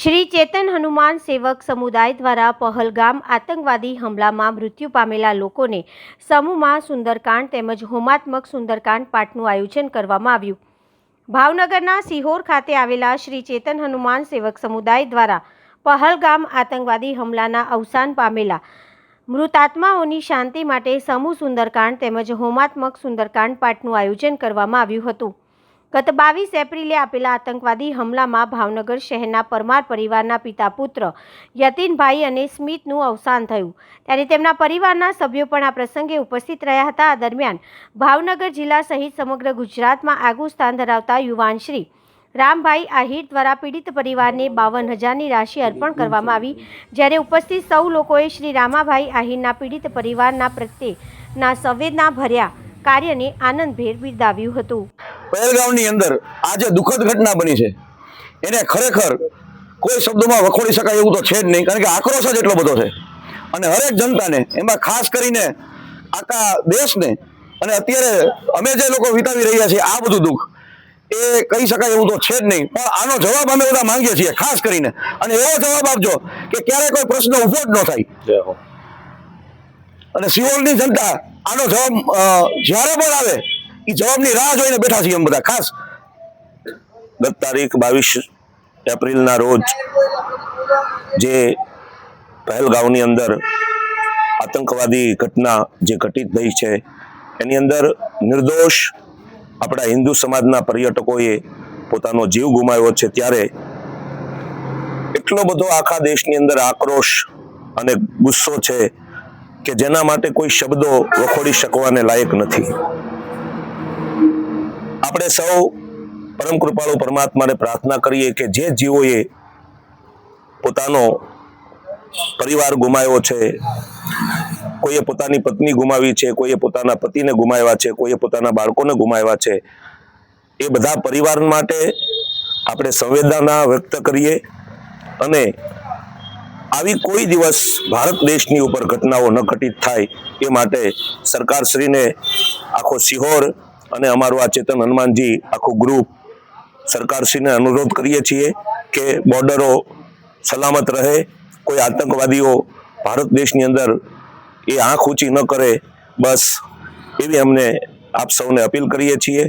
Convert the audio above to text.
શ્રી ચેતન હનુમાન સેવક સમુદાય દ્વારા પહલગામ આતંકવાદી હુમલામાં મૃત્યુ પામેલા લોકોને સમૂહમાં સુંદરકાંડ તેમજ હોમાત્મક સુંદરકાંડ પાઠનું આયોજન કરવામાં આવ્યું. ભાવનગરના સિહોર ખાતે આવેલા શ્રી ચેતન હનુમાન સેવક સમુદાય દ્વારા પહલગામ આતંકવાદી હુમલાના અવસાન પામેલા મૃતાત્માઓની શાંતિ માટે સમૂહ સુંદરકાંડ તેમજ હોમાત્મક સુંદરકાંડ પાઠનું આયોજન કરવામાં આવ્યું હતું. ગત બાવીસ એપ્રિલે આપેલા આતંકવાદી હુમલામાં ભાવનગર શહેરના પરમાર પરિવારના પિતા પુત્ર યતીનભાઈ અને સ્મિતનું અવસાન થયું. ત્યારે તેમના પરિવારના સભ્યો પણ આ પ્રસંગે ઉપસ્થિત રહ્યા હતા. આ દરમિયાન ભાવનગર જિલ્લા સહિત સમગ્ર ગુજરાતમાં આગવું સ્થાન ધરાવતા યુવાન શ્રી રામભાઈ આહિર દ્વારા પીડિત પરિવારને બાવન હજારની રાશિ અર્પણ કરવામાં આવી. જ્યારે ઉપસ્થિત સૌ લોકોએ શ્રી રામાભાઈ આહિરના પીડિત પરિવારના પ્રત્યેના સંવેદના ભર્યા. કાર્યને આનંદભેર બિરદાવ્યું હતું. પહેલગામની અંદર આ જે દુઃખદ ઘટના બની છે એને ખરેખર કોઈ શબ્દોમાં વખોડી શકાય એવું તો છે જ નહીં કારણ કે આક્રોશ જ એટલો બધો છે. અને હરેક જનતાને એમાં ખાસ કરીને આખા દેશને અને અત્યારે અમે જે લોકો વિતાવી રહ્યા છીએ આ બધું દુઃખ એ કહી શકાય એવું તો છે જ નહીં પણ આનો જવાબ અમે બધા માંગીએ છીએ ખાસ કરીને. અને એવો જવાબ આપજો કે ક્યારે કોઈ પ્રશ્ન ઊભો જ ન થાય. અને સિવોલની જનતા આનો જવાબ જ્યારે પણ આવે એ જવાબની રાહ જોઈને બેઠા છીએ એમ બધા, ખાસ. ગત તારીખ બાવીસ એપ્રિલના રોજ જે પહેલગાંવની અંદર આતંકવાદી ઘટના જે ઘટિત થઈ છે, એની અંદર નિર્દોષ આપણા હિન્દુ સમાજના પર્યટકોએ પોતાનો જીવ ગુમાવ્યો છે ત્યારે એટલો બધો આખા દેશની અંદર આક્રોશ અને ગુસ્સો છે કે જેના માટે કોઈ શબ્દો વખોડી શકવાને લાયક નથી. આપણે સૌ પરમ કૃપાળુ પરમાત્માને પ્રાર્થના કરીએ કે જે જીવોએ પોતાનો પરિવાર ગુમાવ્યો છે, કોઈએ પોતાની પત્ની ગુમાવી છે, કોઈએ પોતાના પતિને ગુમાવ્યા છે, કોઈએ પોતાના બાળકોને ગુમાવ્યા છે, એ બધા પરિવાર માટે આપણે સંવેદના વ્યક્ત કરીએ અને આવી કોઈ દિવસ ભારત દેશની ઉપર ઘટનાઓ ન ઘટિત થાય એ માટે સરકારશ્રીને આખો સિહોર અને અમારું આ ચેતન હનુમાનજી આખું ગ્રુપ સરકારશ્રીને અનુરોધ કરીએ છીએ કે બોર્ડરો સલામત રહે, કોઈ આતંકવાદીઓ ભારત દેશની અંદર એ આંખ ઊંચી ન કરે, બસ એવી અમને આપ સૌને અપીલ કરીએ છીએ.